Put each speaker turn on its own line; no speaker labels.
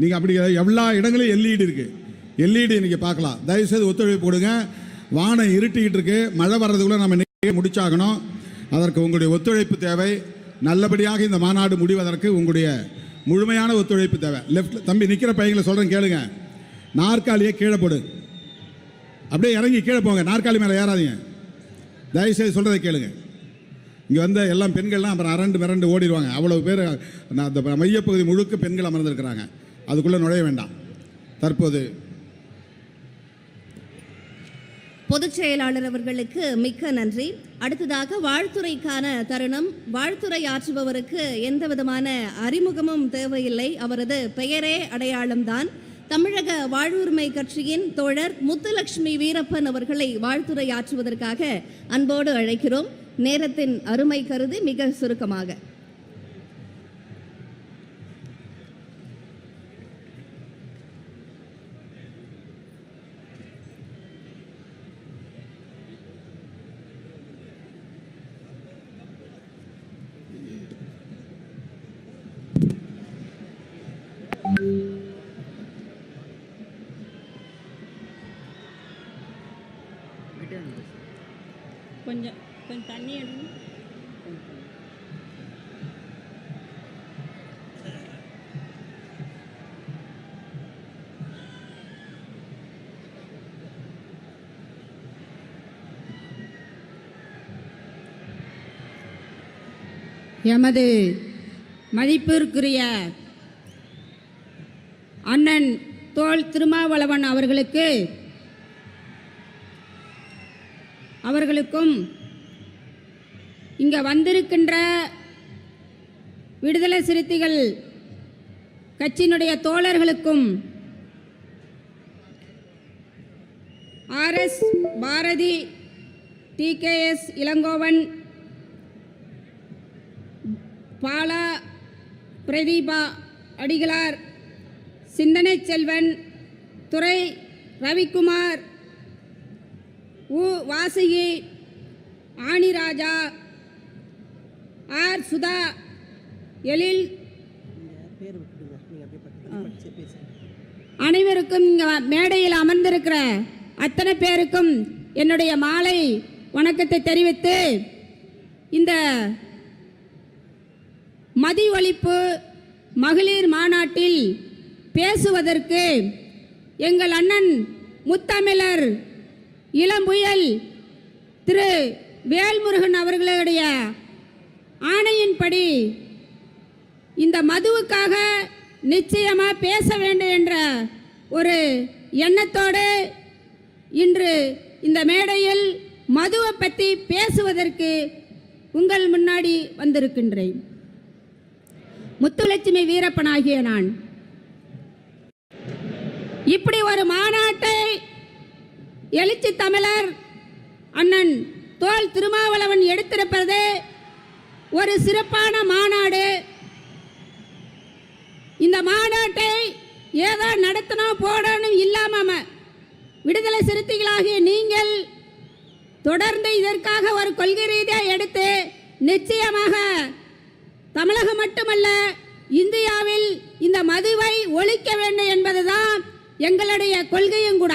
நீங்கள் அப்படி எல்லா இடங்களையும் எல்இடி இருக்கு. எல்இடி நீங்கள் பார்க்கலாம். தயவுசெய்து ஒத்துழைப்பு கொடுங்க. வானம் இருட்டிக்கிட்டு இருக்கு. மழை வர்றதுக்குள்ளே நம்ம இன்னைக்கு முடிச்சாகணும். அதற்கு உங்களுடைய ஒத்துழைப்பு தேவை. நல்லபடியாக இந்த மாநாடு முடிவதற்கு உங்களுடைய முழுமையான ஒத்துழைப்பு தேவை. லெஃப்ட் தம்பி நிற்கிற பையங்களை சொல்கிறேன் கேளுங்க. நாற்காலியை கீழே போடு. அப்படியே இறங்கி கீழே போங்க. நாற்காலி மேலே ஏறாதீங்க. தயவுசெய்து சொல்கிறத கேளுங்க. இங்கே வந்த எல்லாம் பெண்கள்லாம் அப்புறம் அரண்டு மிரண்டு ஓடிடுவாங்க. அவ்வளோ பேர் நான் அந்த மையப்பகுதி முழுக்க பெண்கள் அமர்ந்திருக்கிறாங்க. அதுக்குள்ளே நுழைய வேண்டாம். தற்போது
பொதுச் செயலாளர் அவர்களுக்கு மிக்க நன்றி. அடுத்ததாக வாழ்த்துறைக்கான தருணம். வாழ்த்துறை ஆற்றுபவருக்கு எந்த விதமான அறிமுகமும் தேவையில்லை. அவரது பெயரே அடையாளம்தான் தமிழக வாழ்வுரிமை கட்சியின் தோழர் முத்துலட்சுமி வீரப்பன் அவர்களை வாழ்த்துரை ஆற்றுவதற்காக அன்போடு அழைக்கிறோம். நேரத்தின் அருமை கருதி மிக சுருக்கமாக.
கொஞ்சம் கொஞ்சம் தண்ணி எடுங்க. எமது மதிப்பிற்குரிய அண்ணன் தோல் திருமாவளவன் அவர்களுக்கு அவர்களுக்கும் இங்கே வந்திருக்கின்ற விடுதலை சிறுத்தைகள் கட்சியினுடைய தோழர்களுக்கும் ஆர்எஸ் பாரதி டிகேஎஸ் இளங்கோவன் பாலா பிரதீபா அடிகளார் சிந்தனை செல்வன் துறை ரவிக்குமார் உ வாசுகி ஆணிராஜா ஆர் சுதா. எழில். அனைவருக்கும் இங்கே மேடையில் அமர்ந்திருக்கிற அத்தனை பேருக்கும் என்னுடைய மாலை வணக்கத்தை தெரிவித்து இந்த மதி ஒழிப்பு மகளிர் மாநாட்டில் பேசுவதற்கு எங்கள் அண்ணன் முத்தமிழர் இளம்புயல் திரு வேல்முருகன் அவர்களுடைய ஆணையின்படி இந்த மதுவுக்காக நிச்சயமாக பேச வேண்டும் என்ற ஒரு எண்ணத்தோடு இன்று இந்த மேடையில் மதுவை பற்றி பேசுவதற்கு உங்கள் முன்னாடி வந்திருக்கின்றேன். முத்துலட்சுமி வீரப்பனாகிய நான். இப்படி ஒரு மாநாட்டை எழுச்சி தமிழர் அண்ணன் தோல் திருமாவளவன் எடுத்திருப்பது ஒரு சிறப்பான மாநாடு. இந்த மாநாட்டை ஏதோ நடத்தணும் போடணும் இல்லாம விடுதலை சிறுத்தைகளாகிய நீங்கள் தொடர்ந்து இதற்காக ஒரு கொள்கை ரீதியாக எடுத்து நிச்சயமாக தமிழகம் மட்டுமல்ல இந்தியாவில் இந்த மதுவை ஒழிக்க வேண்டும் என்பதுதான் எங்களுடைய கொள்கையும் கூட.